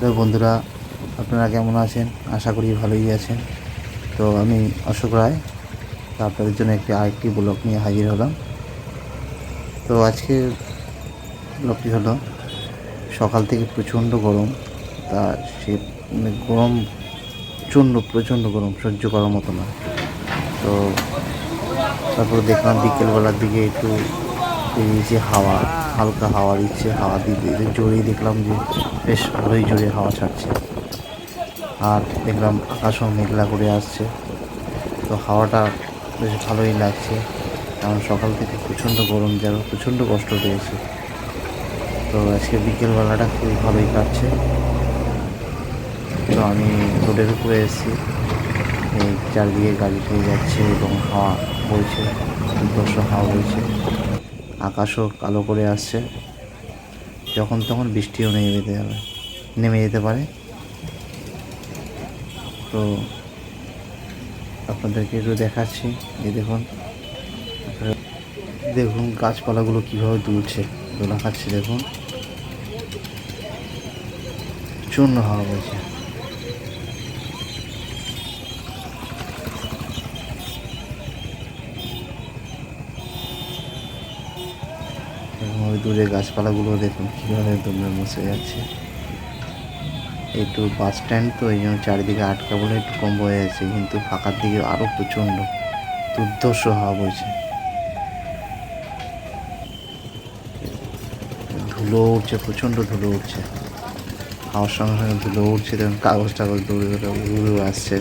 তো বন্ধুরা, আপনারা কেমন আছেন? আশা করি ভালোই আছেন। তো আমি অশোক রায়, তো আপনাদের জন্য একটি আরেকটি ব্লগ নিয়ে হাজির হলাম। তো আজকে ব্লগটি হলো, সকাল থেকে প্রচণ্ড গরম, তা সে মানে গরম প্রচণ্ড প্রচণ্ড গরম, সহ্য করার মতো না। তো তারপরে দেখলাম বিকেলবেলার দিকে একটু বেরিয়েছে হাওয়া, হালকা হাওয়া দিচ্ছে হাওয়া দিতে জোরেই দেখলাম যে বেশ ভালোই জোরে হাওয়া ছাড়ছে। আর দেখলাম আকাশও মেঘলা করে আসছে। তো হাওয়াটা বেশ ভালোই লাগছে। কারণ সকাল থেকে প্রচণ্ড গরম যেন প্রচণ্ড কষ্ট পেয়েছে। তো আজকে বিকেলবেলাটা খুবই ভালোই কাটছে। তো আমি রোডের উপরে এসেছি। এই চারদিকে গাড়ি খেয়ে যাচ্ছে এবং হাওয়া বইছে দুর্দর্শ হাওয়া বইছে। আকাশও কালো করে আসছে। যখন তখন বৃষ্টিও নেমে যেতে যাবে নেমে যেতে পারে। তো আপনাদেরকে একটু দেখাচ্ছি, এই দেখুন। দেখুন গাছপালাগুলো কীভাবে দুলছে, দোলা খাচ্ছে, দেখুন। চূর্ণ হওয়া বইছে। ওই দূরে গাছপালাগুলো দেখুন কীভাবে দমে বসে যাচ্ছে। একটু বাস স্ট্যান্ড তো, এই জন্য চারিদিকে আটকা বলে একটু কম হয়ে যাচ্ছে, কিন্তু ফাঁকার দিকে আরও প্রচণ্ড দুর্ধর্ষ হাওয়া বইছে। ধুলো উঠছে, প্রচণ্ড ধুলো উঠছে। হাওয়ার সঙ্গে সঙ্গে ধুলো উঠছে তখন কাগজ টাগজ দৌড়ে দৌড়ে উড়ে আসছে।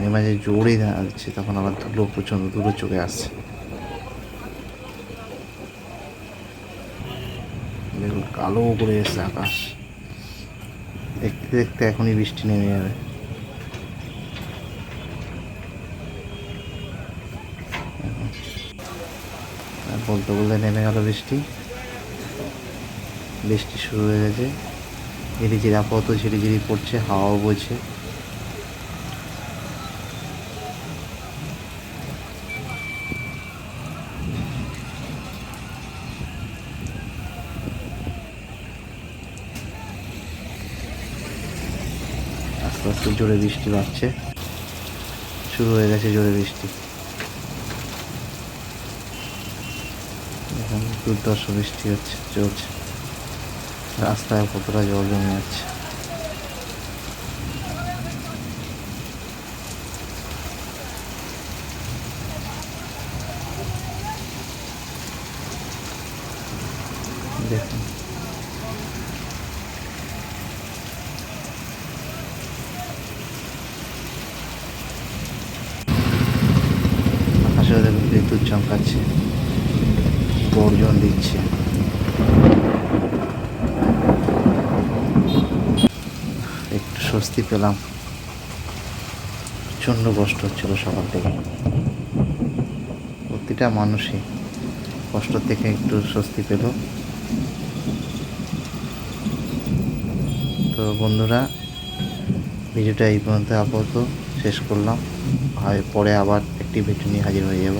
মাঝে মাঝে জোরেই যাচ্ছে, তখন আবার ধুলো প্রচণ্ড দূরে চলে আসছে। দেখুন, কালো করে এসছে আকাশ। দেখতে দেখতে এখনই বৃষ্টি নেমে যাবে। বলতে বলতে নেমে গেল বৃষ্টি। বৃষ্টি শুরু হয়ে গেছে। ঝিরিঝিরি আপাতত ঝিরিঝিরি পড়ছে হাওয়াও বইছে। আস্তে জোরে বৃষ্টি বাড়ছে শুরু হয়ে গেছে জোরে বৃষ্টি। এখন দুর্দর্শ বৃষ্টি হচ্ছে, চলছে। রাস্তায় কতটা জল জমে যাচ্ছে দেখুন দেখুন বিদ্যুৎ চমকাচ্ছে গর্জন দিচ্ছে। একটু স্বস্তি পেলাম। প্রচণ্ড কষ্ট হচ্ছিল সকাল থেকে। প্রতিটা মানুষই কষ্ট থেকে একটু স্বস্তি পেল। তো বন্ধুরা, ভিডিওটা এই পর্যন্ত আপাতত শেষ করলাম। পরে আবার একটি ভিডিও নিয়ে হাজির হয়ে যাব।